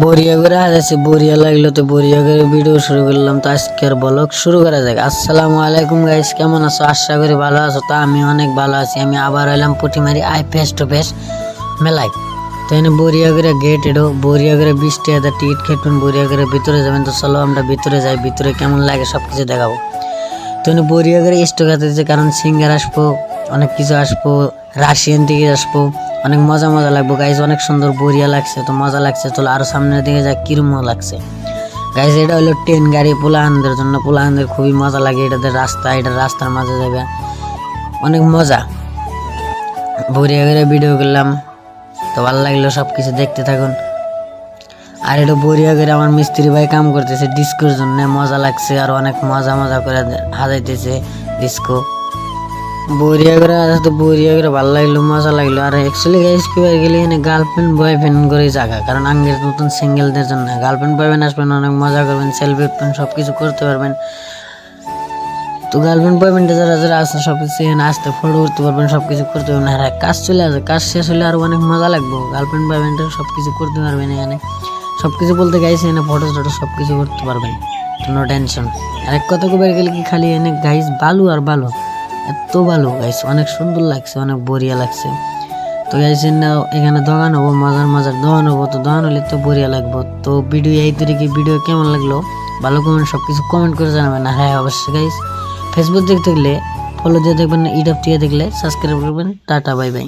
বরিয়া করে হাজাইছে, বরিয়া লাগল তো বরিয়া করে ভিডিও শুরু করলাম, তো আজকের ব্লগ শুরু করা যাক। আসসালামু আলাইকুম গাইস কেমন আছো? আশা করি ভালো আছো, তো আমি অনেক ভালো আছি। আমি আবার এলাম Putimari I face to face মেলায়। তো এনে বরিয়া করে গেট এডো, বরিয়া করে বৃষ্টি টাকা টিকিট কেটবেন, বরিয়া করে ভিতরে যাবেন, তো চলো আমরা ভিতরে যাই, ভিতরে কেমন লাগে সব কিছু দেখাবো। তো এনে বরিয়া করে স্টক আছে কারণ সিঙ্গার আসব, অনেক কিছু আসব রাশিয়ান থেকে আসব অনেক মজা মজা লাগবো। গাইজ অনেক সুন্দর বরিয়া লাগছে, তো মজা লাগছে। তো আরও সামনের দিকে যা কিরম লাগছে। গাইজ এটা হলো ট্রেন গাড়ি পোলাহানদের জন্য। পোলাহানদের খুবই মজা লাগে এটাতে রাস্তা, এটা রাস্তার মাঝে যাবে অনেক মজা। বরিয়া করে ভিডিও করলাম। তো ভালো লাগল সব কিছু দেখতে থাকুন। আর এটা বরিয়া করে আমার মিস্ত্রি ভাই কাম করতেছে ডিস্কোর জন্য। মজা লাগছে আর অনেক মজা মজা করে হাজাইতেছে ডিস্কো বরিয়া করে আর তো বরিয়া করে ভালো লাগল, মজা লাগল। আর অ্যাকচুয়ালি গাইস কি ভাই গেলে এখানে গার্লফ্রেন্ড বয়ফ্রেন্ড করে জায়গা কারণ আঙ্গের নতুন সিঙ্গেলদের জন্য গার্লফ্রেন্ড বয়ফ্রেন্ড আসবেন, অনেক মজা করবেন সেলফি উঠবেন সব কিছু করতে পারবেন। তো গার্লফ্রেন্ড বয়ফ্রেন্ডে যারা যারা আছে সব কিছু এখানে আসতে ফটো উঠতে পারবেন সব কিছু করতে পারবেন। আর কাজ চলে আসে, কাজ শেষ হলে আরও অনেক মজা লাগবে। গার্লফ্রেন্ড বয়ফ্রেন্ডের সব কিছু করতে পারবেন এখানে। সব কিছু বলতে গাইছে এখানে ফটো টটো সব কিছু করতে পারবেন। নো টেনশন আর এক কথা কবে গেলে কি খালি এনে গাইস বালু আর বালু। এত ভালো গাইস অনেক সুন্দর লাগছে, অনেক বড়িয়া লাগছে। তো গাইস এখানে দোকান হব, মজার মজার দোকান হব, তো দোকান হলে তো বড়িয়া লাগবো। তো ভিডিও এই তরিকে ভিডিও কেমন লাগল? ভালো কমেন্ট সব কিছু কমেন্ট করে জানাবেন। আর হ্যাঁ অবশ্যই গাইস ফেসবুক দেখতে গেলে ফলো দিয়ে দেখবেন ইউটিউব দিয়ে দেখলে সাবস্ক্রাইব করবেন। Tata bye bye